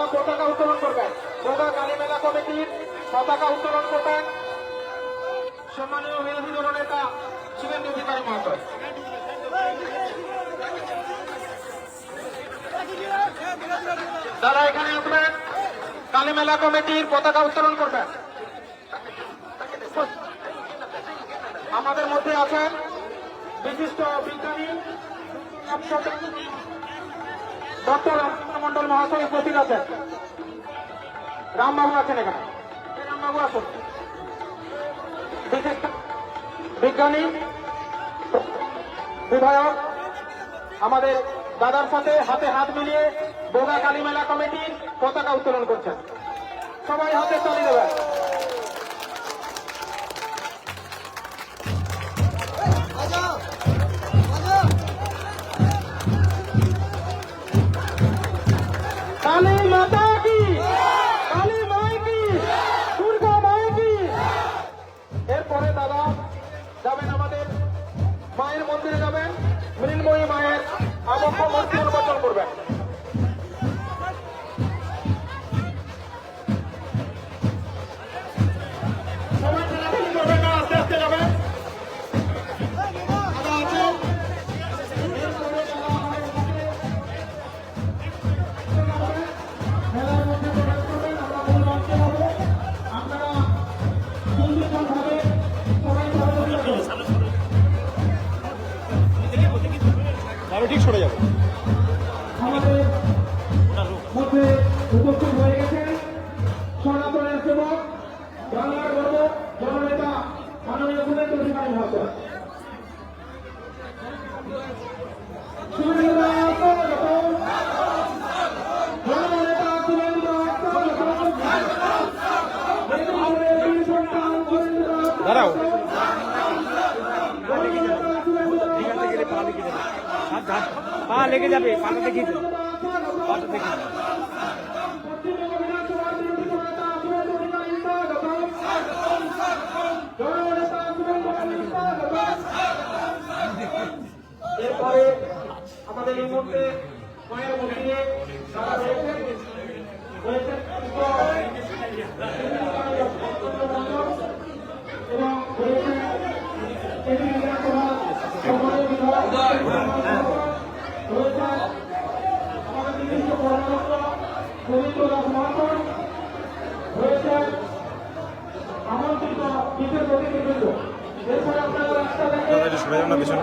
দাদা পতাকা উত্তোলন করবেন। দাদা কালী মেলা কমিটির পতাকা উত্তোলন করবেন। সম্মানীয় বিরোধী দল নেতা শুভেন্দু অধিকারী মহাশয় যারা এখানে আসবেন, কালী মেলা কমিটির পতাকা উত্তোলন করবেন। আমাদের মধ্যে আছেন বিশিষ্ট বিজ্ঞানী ডক্টর মন্ডল মহাশয় উপস্থিত আছেন। রামবাবু আছেন এখানে। রামবাবু আসুন। বিজ্ঞানী, বিধায়ক, আমাদের দাদার সাথে হাতে হাত মিলিয়ে বোগা কালী মেলা কমিটির পতাকা উত্তোলন করছেন। সবাই হাতে চলে দেবেন। কালী মাতা কি? কালী মাই কি? দুর্গা মাই কি? এরপরে দাদা যাবেন আমাদের মায়ের মন্দিরে যাবেন। মৃন্ময়ী মায়ের আবক্ষ মন্দির নির্বাচন করবেন। আমি ঠিক সরে যাব। মধ্যে উপস্থিত হয়ে গেছেন সনাতনের সেবক বাংলার গর্ব জননেতা মাননীয় মহাশয়। পা লেগে যাবে পাটা দেবে পাটা দেবে। এরপরে আমাদের এই মুহূর্তে মায়ের মন্দিরে সরে যাও না। পিছনে